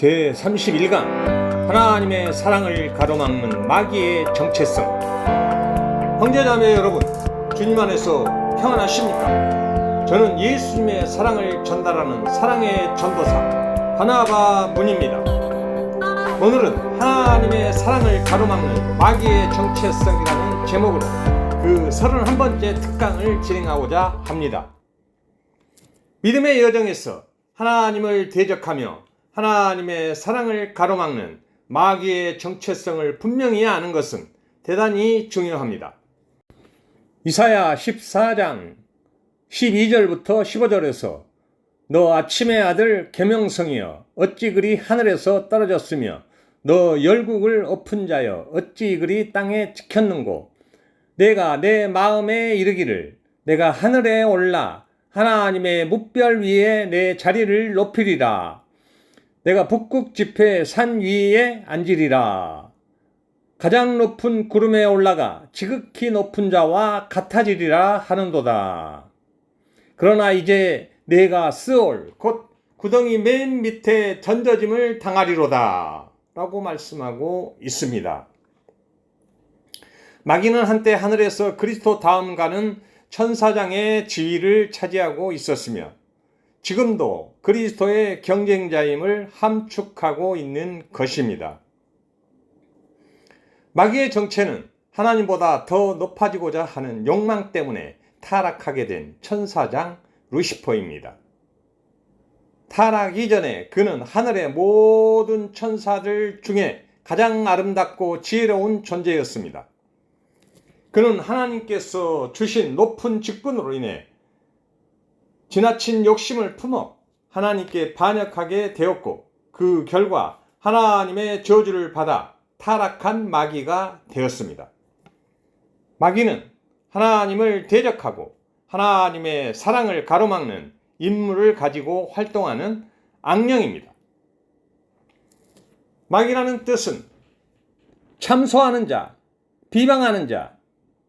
제 31강 하나님의 사랑을 가로막는 마귀의 정체성 형제자매 여러분 주님 안에서 평안하십니까? 저는 예수님의 사랑을 전달하는 사랑의 전도사 바나바 문입니다. 오늘은 하나님의 사랑을 가로막는 마귀의 정체성이라는 제목으로 그 31번째 특강을 진행하고자 합니다. 믿음의 여정에서 하나님을 대적하며 하나님의 사랑을 가로막는 마귀의 정체성을 분명히 아는 것은 대단히 중요합니다. 이사야 14장 12절부터 15절에서 너 아침의 아들 계명성이여 어찌 그리 하늘에서 떨어졌으며 너 열국을 엎은 자여 어찌 그리 땅에 찍혔는고 내가 내 마음에 이르기를 내가 하늘에 올라 하나님의 묵별 위에 내 자리를 높이리라 내가 북극 지폐 산 위에 앉으리라. 가장 높은 구름에 올라가 지극히 높은 자와 같아지리라 하는도다. 그러나 이제 내가 스올 곧 구덩이 맨 밑에 던져짐을 당하리로다. 라고 말씀하고 있습니다. 마귀는 한때 하늘에서 그리스도 다음 가는 천사장의 지위를 차지하고 있었으며 지금도 그리스도의 경쟁자임을 함축하고 있는 것입니다. 마귀의 정체는 하나님보다 더 높아지고자 하는 욕망 때문에 타락하게 된 천사장 루시퍼입니다. 타락 이전에 그는 하늘의 모든 천사들 중에 가장 아름답고 지혜로운 존재였습니다. 그는 하나님께서 주신 높은 직분으로 인해 지나친 욕심을 품어 하나님께 반역하게 되었고 그 결과 하나님의 저주를 받아 타락한 마귀가 되었습니다. 마귀는 하나님을 대적하고 하나님의 사랑을 가로막는 임무를 가지고 활동하는 악령입니다. 마귀라는 뜻은 참소하는 자, 비방하는 자,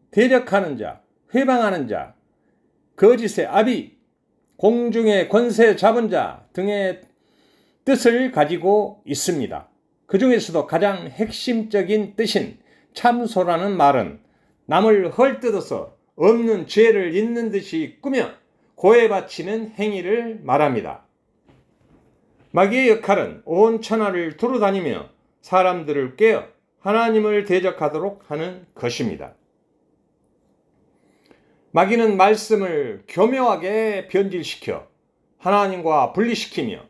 대적하는 자, 회방하는 자, 거짓의 아비, 공중의 권세 잡은 자 등의 뜻을 가지고 있습니다. 그 중에서도 가장 핵심적인 뜻인 참소라는 말은 남을 헐뜯어서 없는 죄를 있는 듯이 꾸며 고해 바치는 행위를 말합니다. 마귀의 역할은 온 천하를 두루 다니며 사람들을 깨어 하나님을 대적하도록 하는 것입니다. 마귀는 말씀을 교묘하게 변질시켜 하나님과 분리시키며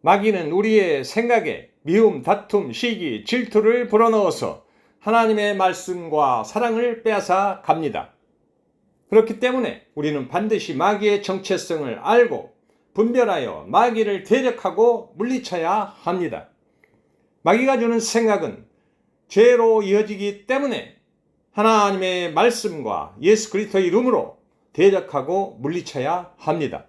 마귀는 우리의 생각에 미움, 다툼, 시기, 질투를 불어넣어서 하나님의 말씀과 사랑을 빼앗아 갑니다. 그렇기 때문에 우리는 반드시 마귀의 정체성을 알고 분별하여 마귀를 대적하고 물리쳐야 합니다. 마귀가 주는 생각은 죄로 이어지기 때문에 하나님의 말씀과 예수 그리스도의 이름으로 대적하고 물리쳐야 합니다.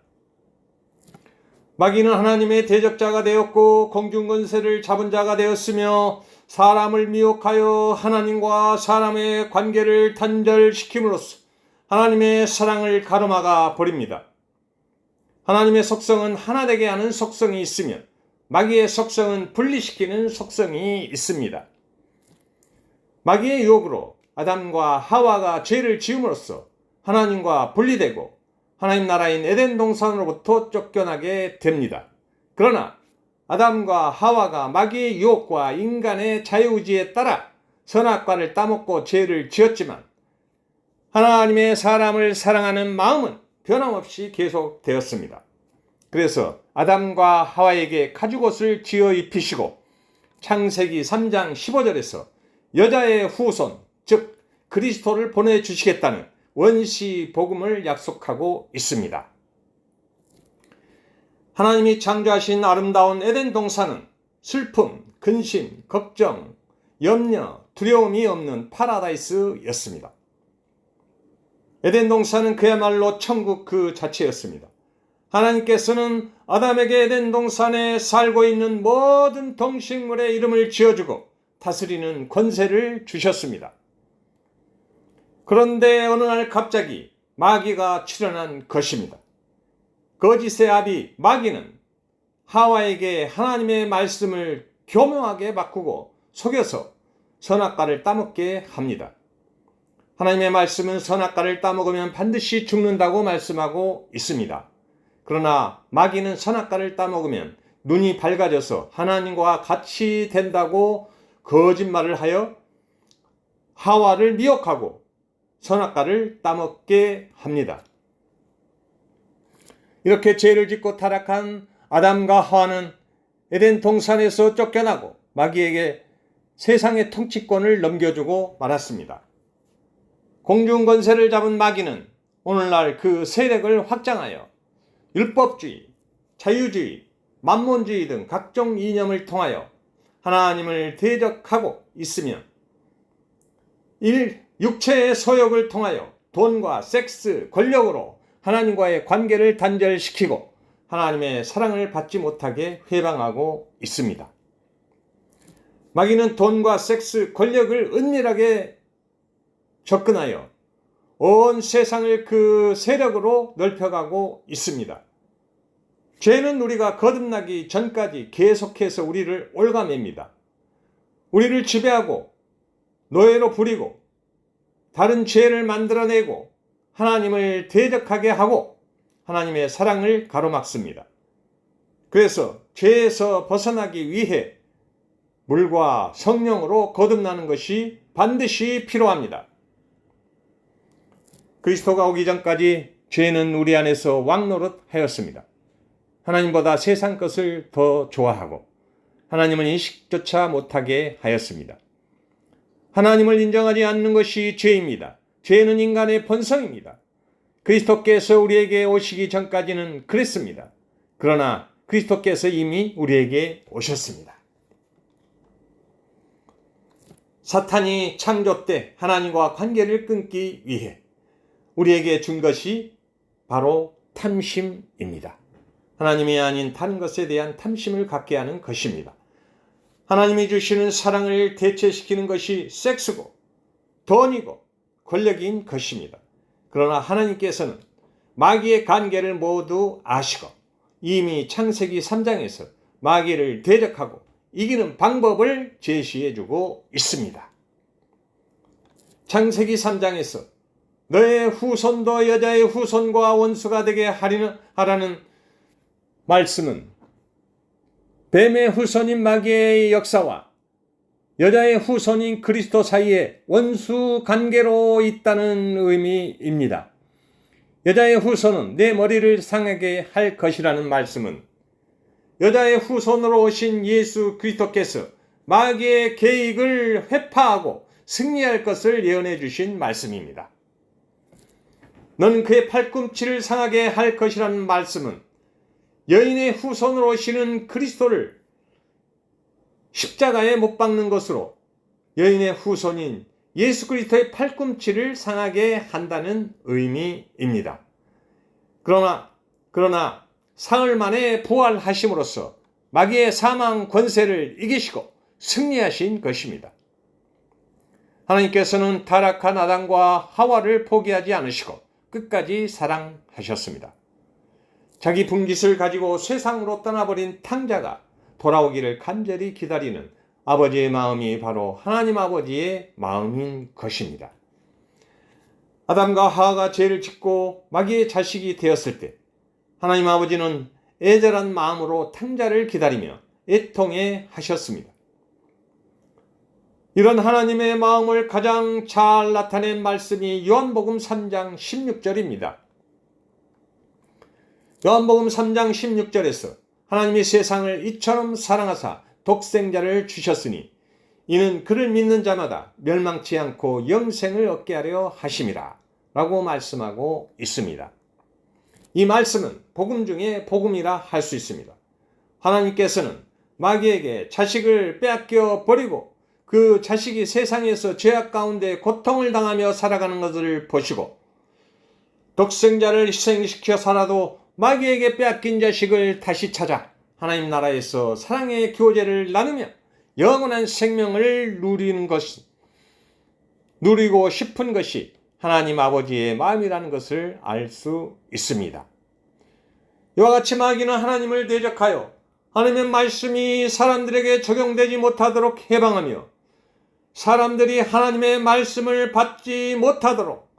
마귀는 하나님의 대적자가 되었고 공중 권세를 잡은 자가 되었으며 사람을 미혹하여 하나님과 사람의 관계를 단절시킴으로써 하나님의 사랑을 가로막아 버립니다. 하나님의 속성은 하나 되게 하는 속성이 있으며 마귀의 속성은 분리시키는 속성이 있습니다. 마귀의 유혹으로 아담과 하와가 죄를 지음으로써 하나님과 분리되고 하나님 나라인 에덴 동산으로부터 쫓겨나게 됩니다. 그러나 아담과 하와가 마귀의 유혹과 인간의 자유의지에 따라 선악과를 따먹고 죄를 지었지만 하나님의 사람을 사랑하는 마음은 변함없이 계속되었습니다. 그래서 아담과 하와에게 가죽옷을 지어 입히시고 창세기 3장 15절에서 여자의 후손, 즉 그리스도를 보내주시겠다는 원시 복음을 약속하고 있습니다. 하나님이 창조하신 아름다운 에덴 동산은 슬픔, 근심, 걱정, 염려, 두려움이 없는 파라다이스였습니다. 에덴 동산은 그야말로 천국 그 자체였습니다. 하나님께서는 아담에게 에덴 동산에 살고 있는 모든 동식물의 이름을 지어주고 다스리는 권세를 주셨습니다. 그런데 어느 날 갑자기 마귀가 출현한 것입니다. 거짓의 아비 마귀는 하와에게 하나님의 말씀을 교묘하게 바꾸고 속여서 선악과를 따먹게 합니다. 하나님의 말씀은 선악과를 따먹으면 반드시 죽는다고 말씀하고 있습니다. 그러나 마귀는 선악과를 따먹으면 눈이 밝아져서 하나님과 같이 된다고 거짓말을 하여 하와를 미혹하고 선악과를 따먹게 합니다. 이렇게 죄를 짓고 타락한 아담과 하와는 에덴 동산에서 쫓겨나고 마귀에게 세상의 통치권을 넘겨주고 말았습니다. 공중 권세를 잡은 마귀는 오늘날 그 세력을 확장하여 율법주의, 자유주의, 만몬주의 등 각종 이념을 통하여 하나님을 대적하고 있으며 일 육체의 소욕을 통하여 돈과 섹스, 권력으로 하나님과의 관계를 단절시키고 하나님의 사랑을 받지 못하게 회방하고 있습니다. 마귀는 돈과 섹스, 권력을 은밀하게 접근하여 온 세상을 그 세력으로 넓혀가고 있습니다. 죄는 우리가 거듭나기 전까지 계속해서 우리를 올가맵니다. 우리를 지배하고 노예로 부리고 다른 죄를 만들어내고 하나님을 대적하게 하고 하나님의 사랑을 가로막습니다. 그래서 죄에서 벗어나기 위해 물과 성령으로 거듭나는 것이 반드시 필요합니다. 그리스도가 오기 전까지 죄는 우리 안에서 왕노릇 하였습니다. 하나님보다 세상 것을 더 좋아하고 하나님은 인식조차 못하게 하였습니다. 하나님을 인정하지 않는 것이 죄입니다. 죄는 인간의 본성입니다. 그리스도께서 우리에게 오시기 전까지는 그랬습니다. 그러나 그리스도께서 이미 우리에게 오셨습니다. 사탄이 창조 때 하나님과 관계를 끊기 위해 우리에게 준 것이 바로 탐심입니다. 하나님이 아닌 다른 것에 대한 탐심을 갖게 하는 것입니다. 하나님이 주시는 사랑을 대체시키는 것이 섹스고 돈이고 권력인 것입니다. 그러나 하나님께서는 마귀의 관계를 모두 아시고 이미 창세기 3장에서 마귀를 대적하고 이기는 방법을 제시해 주고 있습니다. 창세기 3장에서 너의 후손도 여자의 후손과 원수가 되게 하라는 말씀은 뱀의 후손인 마귀의 역사와 여자의 후손인 그리스도 사이에 원수 관계로 있다는 의미입니다. 여자의 후손은 내 머리를 상하게 할 것이라는 말씀은 여자의 후손으로 오신 예수 그리스도께서 마귀의 계획을 회파하고 승리할 것을 예언해 주신 말씀입니다. 너는 그의 팔꿈치를 상하게 할 것이라는 말씀은 여인의 후손으로 오시는 그리스도를 십자가에 못 박는 것으로 여인의 후손인 예수 그리스도의 팔꿈치를 상하게 한다는 의미입니다. 그러나 그러나 사흘 만에 부활하심으로써 마귀의 사망 권세를 이기시고 승리하신 것입니다. 하나님께서는 타락한 아담과 하와를 포기하지 않으시고 끝까지 사랑하셨습니다. 자기 분깃을 가지고 세상으로 떠나버린 탕자가 돌아오기를 간절히 기다리는 아버지의 마음이 바로 하나님 아버지의 마음인 것입니다. 아담과 하하가 죄를 짓고 마귀의 자식이 되었을 때 하나님 아버지는 애절한 마음으로 탕자를 기다리며 애통해 하셨습니다. 이런 하나님의 마음을 가장 잘 나타낸 말씀이 요한복음 3장 16절입니다. 요한복음 3장 16절에서 하나님이 세상을 이처럼 사랑하사 독생자를 주셨으니 이는 그를 믿는 자마다 멸망치 않고 영생을 얻게 하려 하심이라 라고 말씀하고 있습니다. 이 말씀은 복음 중에 복음이라 할 수 있습니다. 하나님께서는 마귀에게 자식을 빼앗겨 버리고 그 자식이 세상에서 죄악 가운데 고통을 당하며 살아가는 것을 보시고 독생자를 희생시켜 살아도 마귀에게 빼앗긴 자식을 다시 찾아 하나님 나라에서 사랑의 교제를 나누며 영원한 생명을 누리는 것이 누리고 싶은 것이 하나님 아버지의 마음이라는 것을 알 수 있습니다. 이와 같이 마귀는 하나님을 대적하여 하나님의 말씀이 사람들에게 적용되지 못하도록 해방하며 사람들이 하나님의 말씀을 받지 못하도록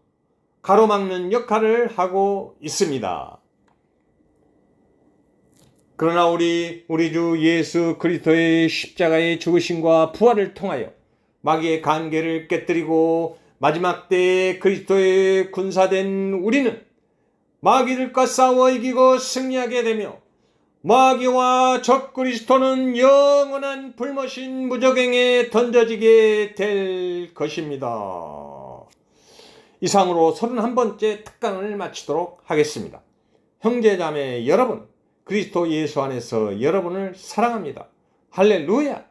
가로막는 역할을 하고 있습니다. 그러나 우리 우리 주 예수 그리스도의 십자가의 죽으심과 부활을 통하여 마귀의 관계를 깨뜨리고 마지막 때에 그리스도의 군사된 우리는 마귀들과 싸워 이기고 승리하게 되며 마귀와 적 그리스도는 영원한 불머신 무적행에 던져지게 될 것입니다. 이상으로 31번째 특강을 마치도록 하겠습니다. 형제자매 여러분, 그리스도 예수 안에서 여러분을 사랑합니다. 할렐루야!